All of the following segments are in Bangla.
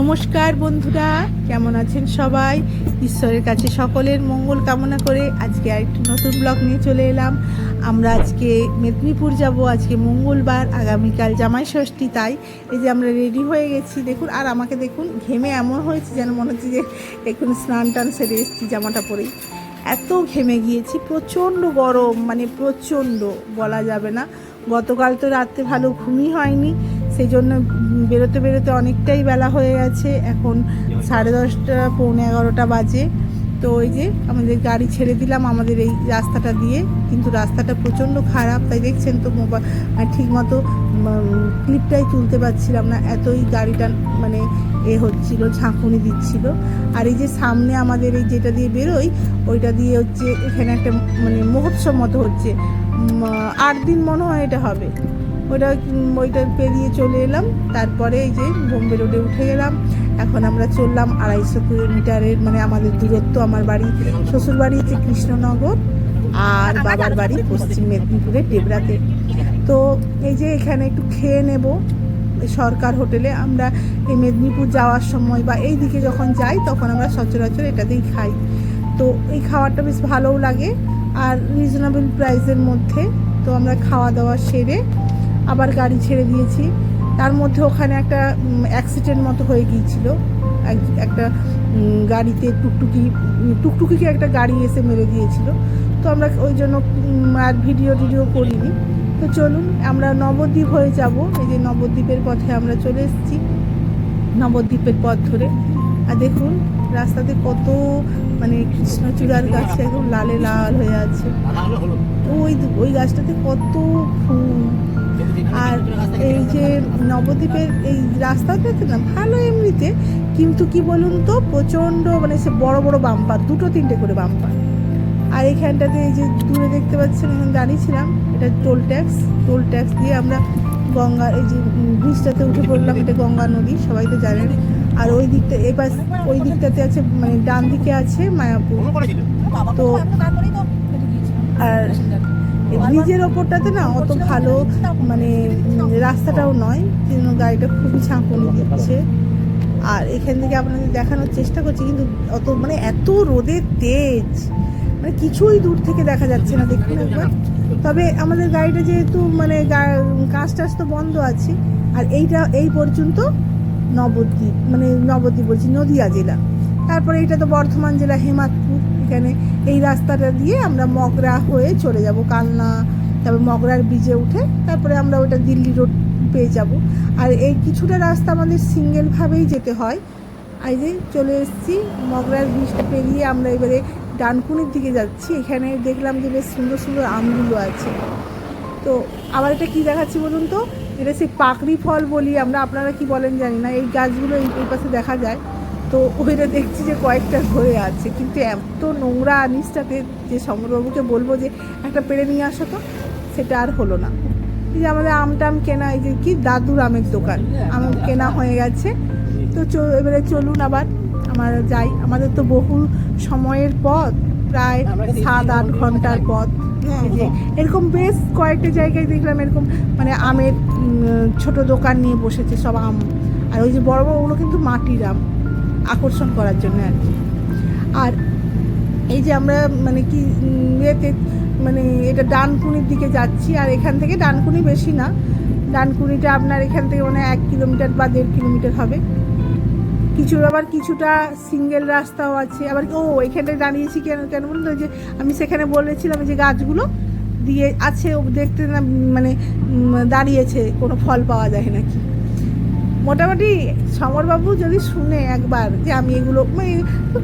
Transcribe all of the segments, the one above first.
নমস্কার বন্ধুরা, কেমন আছেন সবাই? ঈশ্বরের কাছে সকলের মঙ্গল কামনা করে আজকে আরেকটি নতুন ব্লগ নিয়ে চলে এলাম। আমরা আজকে মেদিনীপুর যাব, আজকে মঙ্গলবার, আগামীকাল জামাই ষষ্ঠী, তাই এই যে আমরা রেডি হয়ে গেছি। দেখুন, আর আমাকে দেখুন, ঘেমে এমন হয়েছে যেন মনে হচ্ছে যে এখন স্নান টান সেরে এসেছি, জামাটা পরেই। এত ঘেমে গিয়েছি, প্রচণ্ড গরম মানে প্রচণ্ড, বলা যাবে না। গতকাল তো রাত্রে ভালো ঘুমই হয়নি। সেই জন্য বেরোতে বেরোতে অনেকটাই বেলা হয়ে গেছে। এখন সাড়ে দশটা, পৌনে এগারোটা বাজে। তো ওই যে আমাদের গাড়ি ছেড়ে দিলাম আমাদের এই রাস্তাটা দিয়ে। কিন্তু রাস্তাটা প্রচণ্ড খারাপ, তাই দেখছেন তো মোবাইল ঠিক মতো ক্লিপটাই তুলতে পারছিলাম না। এতই গাড়িটা মানে এ হচ্ছিল, ঝাঁকুনি দিচ্ছিল। আর এই যে সামনে আমাদের এই যেটা দিয়ে বেরোই, ওইটা দিয়ে হচ্ছে এখানে একটা মানে মহোৎসব মতো হচ্ছে। আট দিন মনে হয় এটা হবে। ওটা ওইটা পেরিয়ে চলে এলাম। তারপরে এই যে বোম্বে রোডে উঠে গেলাম। এখন আমরা চললাম আড়াইশো কিলোমিটারের মানে আমাদের দূরত্ব আমার বাড়ি শ্বশুর বাড়ি হচ্ছে কৃষ্ণনগর আর বাবার বাড়ি পশ্চিম মেদিনীপুরের ডেবরাতে তো এই যে এখানে একটু খেয়ে নেব। সরকার হোটেলে আমরা এই মেদিনীপুর যাওয়ার সময় বা এই দিকে যখন যাই, তখন আমরা সচরাচর এটাতেই খাই। তো এই খাবারটা বেশ ভালোও লাগে আর রিজনেবল প্রাইসের মধ্যে। তো আমরা খাওয়া দাওয়া সেরে আবার গাড়ি ছেড়ে দিয়েছি। তার মধ্যে ওখানে একটা অ্যাক্সিডেন্ট মতো হয়ে গিয়েছিল। এক- একটা গাড়িতে টুকটুকি, টুকটুকিকে একটা গাড়ি এসে মেরে দিয়েছিল। তো আমরা ওই জন্য আর ভিডিও টিডিও করিনি। তো চলুন, আমরা নবদ্বীপ হয়ে যাব। এই যে নবদ্বীপের পথে আমরা চলে এসেছি। নবদ্বীপের পথ ধরে। আর দেখুন, রাস্তাতে কত মানে কৃষ্ণচূড়ার গাছে একদম লালে লাল হয়ে আছে। ওই ওই গাছটাতে কত ফুল। নবদ্বীপের এই রাস্তাটাতে না ভালো এমনিতে কিন্তু কি বলুন তো প্রচণ্ড মানে সে বড় বড় বাম্পার দুটো তিনটে করে বাম্পার আর এইখানটাতে এই যে দূরে দেখতে পাচ্ছেন এখানে দাঁড়িয়েছিলাম এটা টোল ট্যাক্স টোল ট্যাক্স দিয়ে আমরা গঙ্গা এই যে ব্রিজটাতে উঠে পড়লাম এটা গঙ্গা নদী সবাই তো জানেন। আর ওই দিকটা এই পাশ ওই দিকটাতে আছে মানে ডান দিকে আছে মায়াপুর। তো আর ব্রিজের ওপরটাতে না অত ভালো মানে রাস্তাটাও নয়, কিন্তু গাড়িটা খুবই ঝাঁকুনি দিচ্ছে। আর এখান থেকে আপনাদের দেখানোর চেষ্টা করছি, কিন্তু অত মানে এত রোদের তেজ মানে কিছুই দূর থেকে দেখা যাচ্ছে না, দেখুন একবার। তবে আমাদের গাড়িটা যেহেতু মানে কাঁচ টাচ তো বন্ধ আছে, আর এইটা, এই পর্যন্ত নবদ্বীপ মানে নবদ্বীপ বলছি, নদিয়া জেলা। তারপরে এটা তো বর্ধমান জেলা, হেমাদপুর। এখানে। এই রাস্তাটা দিয়ে আমরা মগরা হয়ে চলে যাব, কালনা, তারপর মগরার ব্রিজে উঠে তারপরে আমরা ওটা দিল্লি রোড পেয়ে যাব। আর এই কিছুটা রাস্তা আমাদের সিঙ্গেলভাবেই যেতে হয়। এই যে চলে এসেছি, মগরার ব্রিজটা পেরিয়ে আমরা এবারে ডানকুনির দিকে যাচ্ছি। এখানে দেখলাম যে বেশ সুন্দর সুন্দর আমগুলো আছে। তো আবার এটা কি দেখাচ্ছি বলুন তো? এটা সেই পাকড়ি ফল বলি আমরা, আপনারা কি বলেন জানি না। এই গাছগুলো এই পাশে দেখা যায়। তো ওইটা দেখছি যে কয়েকটা ধরে আছে। কিন্তু এত নোংরা নিচটাতে যে সমরবাবুকে বলব যে একটা পেড়ে নিয়ে আসো তো সেটা আর হলো না। এই যে আমাদের আম টাম কেনা এই যে কি দাদুর আমের দোকান আম কেনা হয়ে গেছে। তো চ- এবারে চলুন আবার আমার যাই। আমাদের তো বহু সময়ের পথ প্রায় সাত আট ঘণ্টার পথ। এই যে এরকম বেশ কয়েকটা জায়গায় দেখলাম এরকম মানে আমের ছোট দোকান নিয়ে বসেছে সব আম। আর ওই যে বড় বড় ওগুলো কিন্তু মাটির আম। আকর্ষণ করার জন্য আর কি। আর এই যে আমরা মানে কি ইয়েতে মানে এটা ডানকুনির দিকে যাচ্ছি, আর এখান থেকে ডানকুনি বেশি না। ডানকুনিটা আপনার এখান থেকে মানে এক কিলোমিটার বা দেড় কিলোমিটার হবে। কিছু আবার কিছুটা সিঙ্গেল রাস্তাও আছে। আবার ও, এখানটায় দাঁড়িয়েছি কেন কেন বলুন যে আমি সেখানে বলেছিলাম যে গাছগুলো দিয়ে আছে দেখতে না মানে দাঁড়িয়েছে, কোনো ফল পাওয়া যায় নাকি? মোটামুটি সমরবাবু যদি শুনে একবার যে আমি এগুলো মানে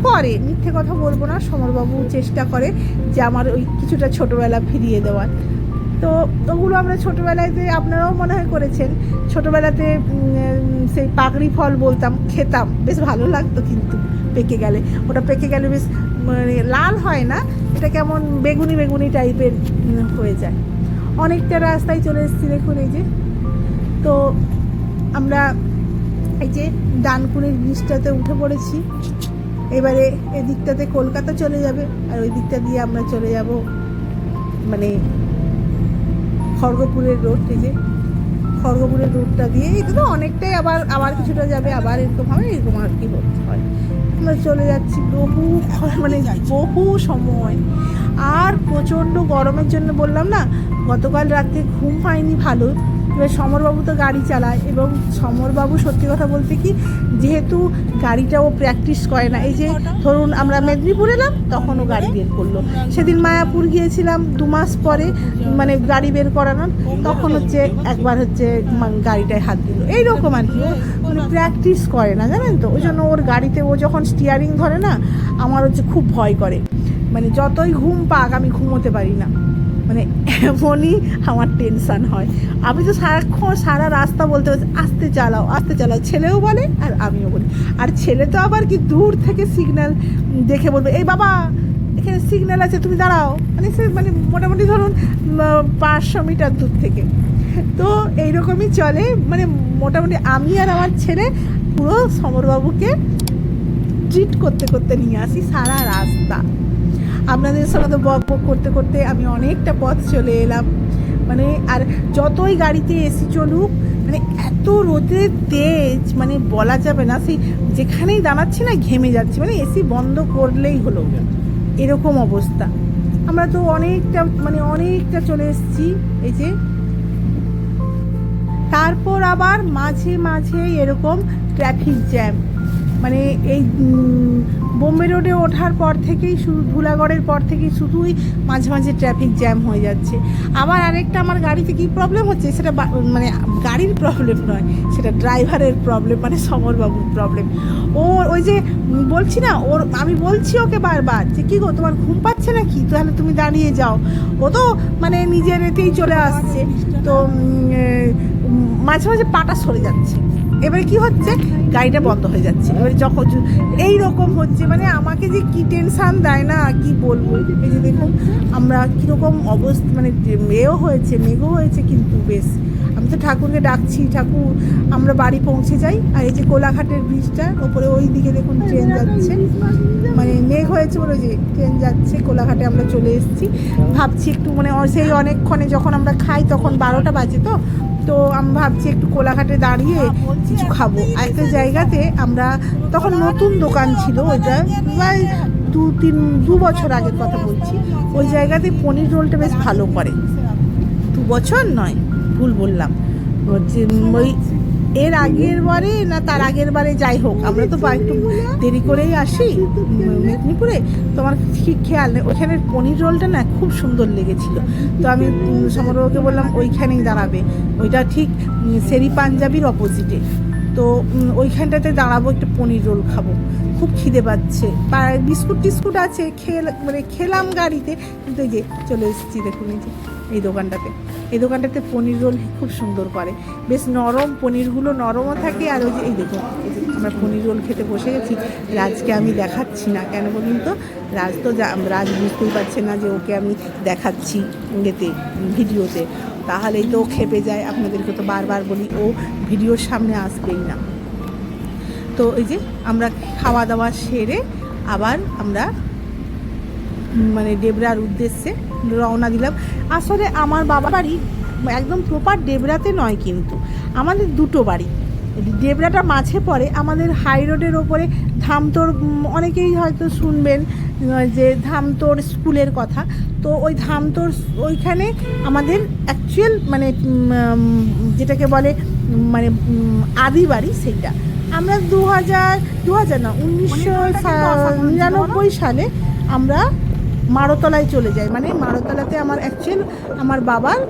করে, মিথ্যে কথা বলব না, সমরবাবু চেষ্টা করে যে আমার ওই কিছুটা ছোটোবেলা ফিরিয়ে দেওয়ার। তো ওগুলো আমরা ছোটোবেলাতে আপনারাও মনে হয় করেছেন, ছোটোবেলাতে সেই পাকড়ি ফল বলতাম, খেতাম, বেশ ভালো লাগতো কিন্তু পেকে গেলে। ওটা পেকে গেলে বেশ মানে লাল হয় না, এটা কেমন বেগুনি বেগুনি টাইপের হয়ে যায়। অনেকটা রাস্তায় চলে এসেছি দেখুন এই যে। তো আমরা এই যে ডানকুনির ব্রিজটাতে উঠে পড়েছি। এবারে এদিকটাতে কলকাতা চলে যাবে আর ওই দিকটা দিয়ে আমরা চলে যাব মানে খড়গপুরের রোড যে খড়গপুরের রোডটা দিয়ে। এটা তো অনেকটাই আবার আবার কিছুটা যাবে, আবার এরকম হবে, এরকম আর কি করতে হয় আমরা চলে যাচ্ছি বহু মানে বহু সময়। আর প্রচণ্ড গরমের জন্য বললাম না, গতকাল রাত্রে ঘুম পায়নি ভালো। এবার সমরবাবু তো গাড়ি চালায় এবং সমরবাবু সত্যি কথা বলতে কি, যেহেতু গাড়িটা ও প্র্যাকটিস করে না, এই যে ধরুন আমরা মেদিনীপুর এলাম, তখন ও গাড়ি বের করল। সেদিন মায়াপুর গিয়েছিলাম, দু মাস পরে মানে গাড়ি বের করানোর, তখন হচ্ছে একবার হচ্ছে গাড়িটায় হাত দিল। এইরকম আর কি মানে প্র্যাকটিস করে না, জানেন তো? ওই জন্য ওর গাড়িতে ও যখন স্টিয়ারিং ধরে না, আমার হচ্ছে খুব ভয় করে। মানে যতই ঘুম পাক, আমি ঘুমোতে পারি না। মানে এমনই আমার টেনশান হয়। আমি তো সারাক্ষণ সারা রাস্তা বলতে বলতে আস্তে চালাও আস্তে চালাও। ছেলেও বলে আর আমিও বলি। আর ছেলে তো আবার কি দূর থেকে সিগন্যাল দেখে বলবে, এই বাবা, এখানে সিগন্যাল আছে, তুমি দাঁড়াও। মানে সে মানে মোটামুটি ধরুন পাঁচশো মিটার দূর থেকে। তো এইরকমই চলে। মানে মোটামুটি আমি আর আমার ছেলে পুরো সমরবাবুকে ট্রিট করতে করতে নিয়ে আসি সারা রাস্তা। আপনাদের সঙ্গে তো বক বক করতে করতে আমি অনেকটা পথ চলে এলাম। মানে আর যতই গাড়িতে এসি চলুক মানে এত রোদের তেজ মানে বলা যাবে না, সেই যেখানেই দাঁড়াচ্ছি না, ঘেমে যাচ্ছি। মানে এসি বন্ধ করলেই হলো। এরকম অবস্থা। আমরা তো অনেকটা মানে অনেকটা চলে এসেছি, এই যে। তারপর আবার মাঝে মাঝে এরকম ট্রাফিক জ্যাম মানে এই বোম্বে রোডে ওঠার পর থেকেই শুধু ধুলাগড়ের পর থেকেই শুধুই মাঝে মাঝে ট্রাফিক জ্যাম হয়ে যাচ্ছে। আবার আরেকটা আমার গাড়িতে কি প্রবলেম হচ্ছে? সেটা মানে গাড়ির প্রবলেম নয়, সেটা ড্রাইভারের প্রবলেম মানে সমরবাবুর প্রবলেম ও ওই যে বলছি না, ওর, আমি বলছি ওকে বারবার যে, কী গো, তোমার ঘুম পাচ্ছে না কি তাহলে তুমি দাঁড়িয়ে যাও। ও তো মানে নিজের এতেই চলে আসছে। তো মাঝে মাঝে পাটা সরে যাচ্ছে। এবারে কি হচ্ছে? গাড়িটা বন্ধ হয়ে যাচ্ছে। এবারে যখন এই রকম হচ্ছে মানে আমাকে যে কি টেনশান দেয় না, কি বলব? এই যে দেখুন, আমরা কীরকম অবস্থা মানে মেয়েও হয়েছে মেঘও হয়েছে কিন্তু বেশ। আমি তো ঠাকুরকে ডাকছি, ঠাকুর, আমরা বাড়ি পৌঁছে যাই। আর এই যে কোলাঘাটের ব্রিজটা ওপরে ওই দিকে দেখুন ট্রেন যাচ্ছে। মানে মেঘ হয়েছে বলে যে ট্রেন যাচ্ছে, কোলাঘাটে আমরা চলে এসেছি। ভাবছি একটু মানে সেই অনেকক্ষণে যখন আমরা খাই, তখন বারোটা বাজে তো? তো আমি ভাবছি একটু কোলাঘাটে দাঁড়িয়ে কিছু খাব। একটা জায়গাতে আমরা তখন নতুন দোকান ছিল ওইটা প্রায় দু তিন দু বছর আগের কথা বলছি। ওই জায়গাতে পনির রোলটা বেশ ভালো করে। দু বছর নয় ভুল বললাম। ওই এর আগের বারে না তার আগের বারে যাই হোক, আমরা তো একটু দেরি করেই আসি মেদিনীপুরে। তোমার ঠিক খেয়াল নেই। ওখানের পনির রোলটা না খুব সুন্দর লেগেছিল। তো আমি সমরবাবুকে বললাম, ওইখানেই দাঁড়াবে। ওইটা ঠিক সেরি পাঞ্জাবির অপোজিটে তো ওইখানটাতে দাঁড়াবো, একটু পনির রোল খাব। খুব খিদে পাচ্ছে। বিস্কুট টিস্কুট আছে, খেল মানে খেলাম গাড়িতে। কিন্তু যে চলে এসেছি, দেখুন এই যে। এই দোকানটাতে। এই দোকানটাতে পনির রোল খুব সুন্দর করে। বেশ নরম পনিরগুলো নরমও থাকে আর ওই যে, এই দেখুন আমরা পনির রোল খেতে বসে গেছি। রাজকে আমি দেখাচ্ছি না কেন বলুন তো? রাজ তো রাজ বুঝতেই পারছে না যে ওকে আমি দেখাচ্ছি ইয়েতে, ভিডিওতে। তাহলেই তো খেপে যায়, আপনাদেরকে তো বারবার বলি, ও ভিডিওর সামনে আসবেই না। তো এই যে, আমরা খাওয়া দাওয়া সেরে আবার আমরা মানে ডেবরার উদ্দেশ্যে রওনা দিলাম। আসলে আমার বাবা বাড়ি একদম প্রপার ডেবরাতে নয় কিন্তু। আমাদের দুটো বাড়ি। ডেবরাটা মাঝে পড়ে আমাদের হাই রোডের ওপরে ধামতোর অনেকেই হয়তো শুনবেন যে ধামতোর স্কুলের কথা। তো ওই ধামতোর ওইখানে আমাদের অ্যাকচুয়াল মানে যেটাকে বলে মানে আদি বাড়ি সেইটা। আমরা দু হাজার দু হাজার না উনিশশো নিরানব্বই সালে আমরা মারতলায় চলে যাই মানে মারতলাতে আমার অ্যাকচুয়াল আমার বাবার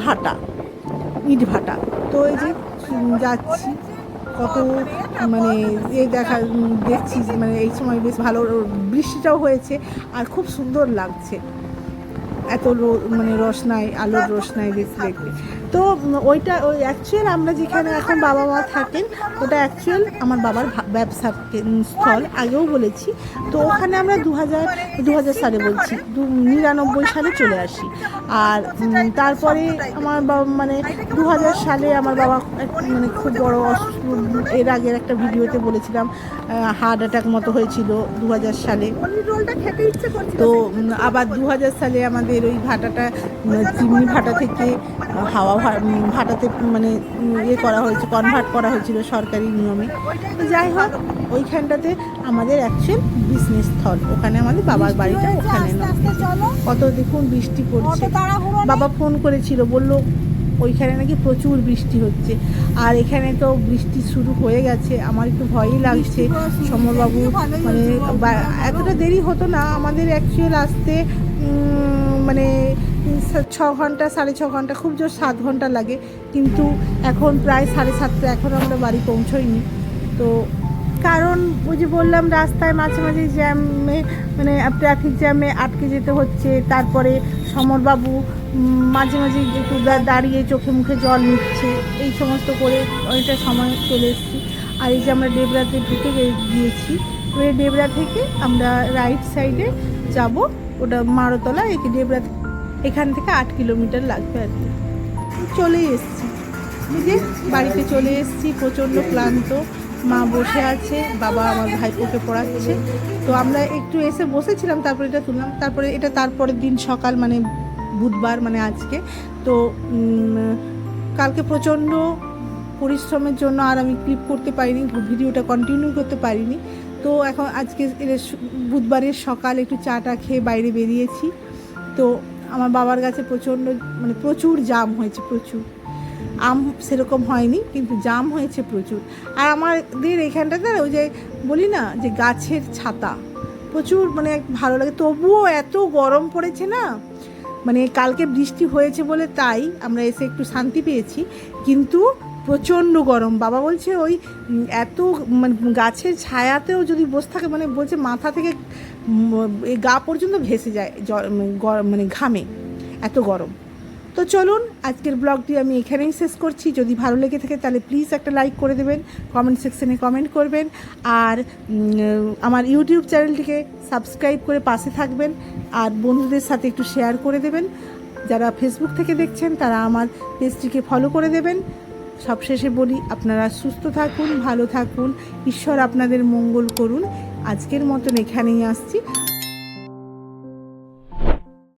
ভাটা, ইট ভাটা। তো এই যে যাচ্ছি, কত মানে এই দেখা, দেখছি যে মানে এই সময় বেশ ভালো বৃষ্টিটাও হয়েছে আর খুব সুন্দর লাগছে। এত মানে রসনাই আলোর রসনাই বেশ দেখতে। তো ওইটা ওই অ্যাকচুয়াল আমরা যেখানে এখন বাবা মা থাকেন ওটা অ্যাকচুয়াল আমার বাবার উম, স্থল আগেও বলেছি। তো ওখানে আমরা দু হাজার দু হাজার সালে বলছি দু নিরানব্বই সালে চলে আসি। আর তারপরে আমার বাবা মানে দু হাজার সালে আমার বাবা মানে খুব বড় এর আগের একটা ভিডিওতে বলেছিলাম হার্ট অ্যাটাক মতো হয়েছিল দু হাজার সালে। তো আবার দু হাজার সালে আমাদের ওই ভাটাটা চিমনি ভাটা থেকে হাওয়া ভা- ভাটাতে মানে ইয়ে করা হয়েছে কনভার্ট করা হয়েছিল সরকারি নিয়মে। তো যাই হোক ওইখানটাতে আমাদের অ্যাকচুয়াল বিজনেস স্থল। ওখানে আমাদের বাবার বাড়িটা ওখানে কত দেখুন বৃষ্টি পড়ছে। বাবা ফোন করেছিল বলল ওইখানে নাকি প্রচুর বৃষ্টি হচ্ছে। আর এখানে তো বৃষ্টি শুরু হয়ে গেছে। আমার একটু ভয়ই লাগছে। সমরবাবু মানে এতটা দেরি হতো না। আমাদের অ্যাকচুয়াল আসতে মানে ছ ঘণ্টা, সাড়ে ছ ঘণ্টা, খুব জোর সাত ঘণ্টা লাগে। কিন্তু এখন প্রায় সাড়ে সাতটা, এখন আমরা বাড়ি পৌঁছোইনি। তো কারণ ওই যে বললাম, রাস্তায় মাঝে মাঝে জ্যামে মানে ট্রাফিক জ্যামে আটকে যেতে হচ্ছে। তারপরে সমরবাবু মাঝে মাঝে একটু দাঁড়িয়ে চোখে মুখে জল নিচ্ছে, এই সমস্ত করে অনেকটা সময় চলে এসেছি। আর এই যে আমরা ডেবরাতে ঢুকে গিয়েছি, এবারে ডেবরা থেকে আমরা রাইট সাইডে যাব। ওটা মারোতলা এই ডেবরা এখান থেকে আট কিলোমিটার লাগবে আর কি। চলেই এসেছি। যে বাড়িতে চলে এসেছি, প্রচণ্ড ক্লান্ত। মা বসে আছে, বাবা আমার ভাইপোকে পড়াচ্ছে। তো আমরা একটু এসে বসেছিলাম, তারপরে এটা তুললাম। তারপরে এটা তারপরের দিন সকাল মানে বুধবার মানে আজকে। তো কালকে প্রচণ্ড পরিশ্রমের জন্য আর আমি ক্লিপ করতে পারিনি, ভিডিওটা কন্টিনিউ করতে পারিনি। তো এখন আজকে বুধবারের সকাল একটু চাটা খেয়ে বাইরে বেরিয়েছি। তো আমার বাবার গাছে প্রচণ্ড মানে প্রচুর জাম হয়েছে, প্রচুর। আম সেরকম হয়নি, কিন্তু জাম হয়েছে প্রচুর। আর আমাদের এখানটাতে ওই যে বলি না, যে গাছের ছাতা, প্রচুর মানে ভালো লাগে। তবুও এত গরম পড়েছে না মানে কালকে বৃষ্টি হয়েছে বলে তাই আমরা এসে একটু শান্তি পেয়েছি। কিন্তু প্রচণ্ড গরম। বাবা বলছে ওই এত মানে গাছের ছায়াতেও যদি বসে থাকে মানে বলছে মাথা থেকে গা পর্যন্ত ভেসে যায় মানে গরম মানে ঘামে, এত গরম। তো চলুন, আজকের ব্লগটি আমি এখানেই শেষ করছি। যদি ভালো লেগে থাকে, তাহলে প্লিজ একটা লাইক করে দেবেন কমেন্ট সেকশনে কমেন্ট করবেন, আর আমার ইউটিউব চ্যানেলটিকে সাবস্ক্রাইব করে পাশে থাকবেন, আর বন্ধুদের সাথে একটু শেয়ার করে দেবেন। যারা ফেসবুক থেকে দেখছেন, তারা আমার পেজটিকে ফলো করে দেবেন। সবশেষে বলি, আপনারা সুস্থ থাকুন, ভালো থাকুন। ঈশ্বর আপনাদের মঙ্গল করুন। আজকের মতন এখানেই আসছি।